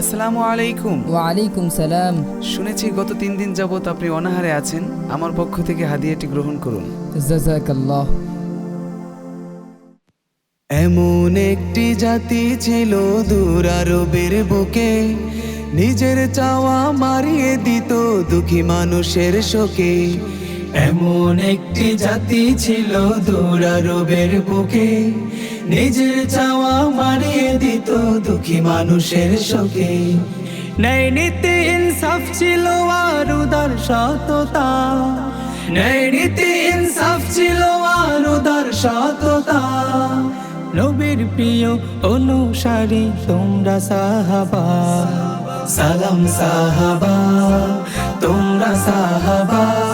আসসালামু আলাইকুম। ওয়ালাইকুম সালাম। শুনেছি গত তিন দিন যাবত আপনি অনাহারে আছেন। আমার পক্ষ থেকে হাদিয়াটি গ্রহণ করুন। জাজাকাল্লাহ এমন একটি জাতি ছিল দূর আরবের বুকে। নিজের চাওয়া মারিয়ে দিত দুঃখী মানুষের শোকে। এমন একটি জাতি ছিল দূর আরবের বুকে। নিজের চাওয়া মারিয়ে দিত দুঃখী মানুষের শোকে। ন্যায় নীতি ইনসাফ ছিল আর উদার সততা। ন্যায় নীতি ইনসাফ ছিল আর উদার সততা। নবীর প্রিয় অনুসারী তোমরা সাহাবা। সালাম সাহাবা, তোমরা সাহাবা।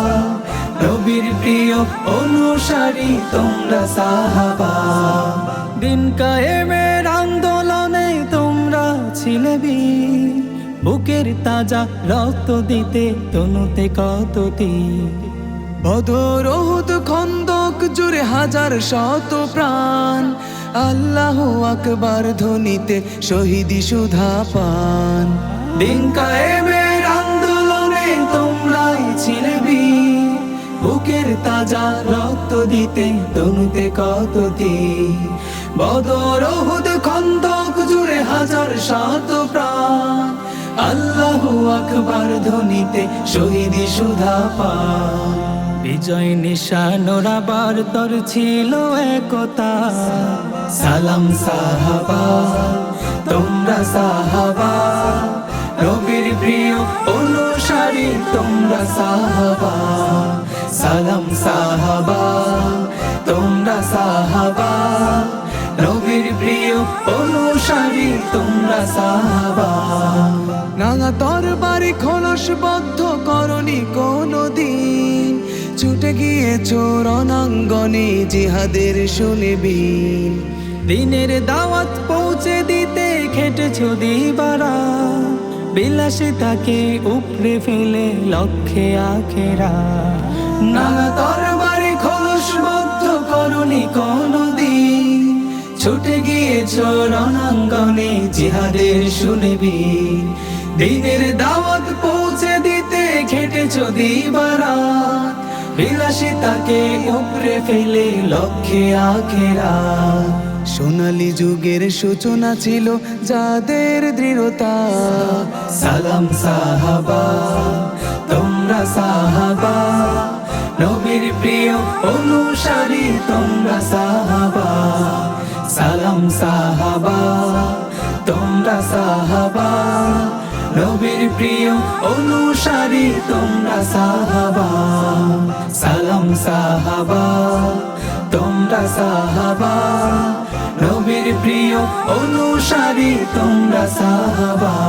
অনুসারী তোমরা সাহাবা। দিন কায়েমের আন্দোলনে তোমরা ছিলে বুকের তাজা রক্ত দিতে তনুতে কত বদর খন্দক জুড়ে হাজার শত প্রাণ। আল্লাহ আকবার ধ্বনিতে শহীদি সুধা পান। দিন কায়েমের আন্দোলনে তোমরাই ছিলে বুকের তাজা রক্ত দিতে তনুতে কত বদর ওহুদ খন্দক জুড়ে হাজার শত প্রাণ। আল্লাহ আকবার ধ্বনিতে শহীদি সুধা পান। বিজয় নিশানোরা বার তর ছিল একতা। সালাম সাহাবা, তোমরা সাহাবা। রবির প্রিয় অনুসারী, তোমরা সাহাবা। সালাম সাহাবা, তোমরা সাহাবা, রবির প্রিয় অনুসারী, তোমরা সাহাবা। নাঙা তরবারি খলস বদ্ধ করনি কোনো দিন ছুটে গিয়েছ রণাঙ্গনে জিহাদের শুনবিন দিনের দাওয়াত পৌঁছে দিতে খেটেছ দিবারা, বিলাসে তাকে উপড়ে ফেলে লক্ষ্যে আখেরা। নাঙা তরবারি খলস বদ্ধ করনি কোনো দিন ছুটে গিয়েছ রণাঙ্গনে, জিহাদের শুনবি দিনের দাওয়াত পৌঁছে দিতে খেটেছ দিবারা বিলাসী তাকে উপরে ফেলে লক্ষ্যে আখেরা সোনালী যুগের সূচনা ছিল যাদের দৃঢ়তা। সালাম সাহাবা, তোমরা সাহাবা। নবীর প্রিয় অনুসারী, তোমরা সাহাবা। সালাম সাহাবা, তোমরা সাহাবা। নবীর প্রিয় অনুসারী, তোমরা সাহাবা। সালাম সাহাবা, তোমরা সাহাবা। নবীর প্রিয় অনুসারী, তোমরা সাহাবা।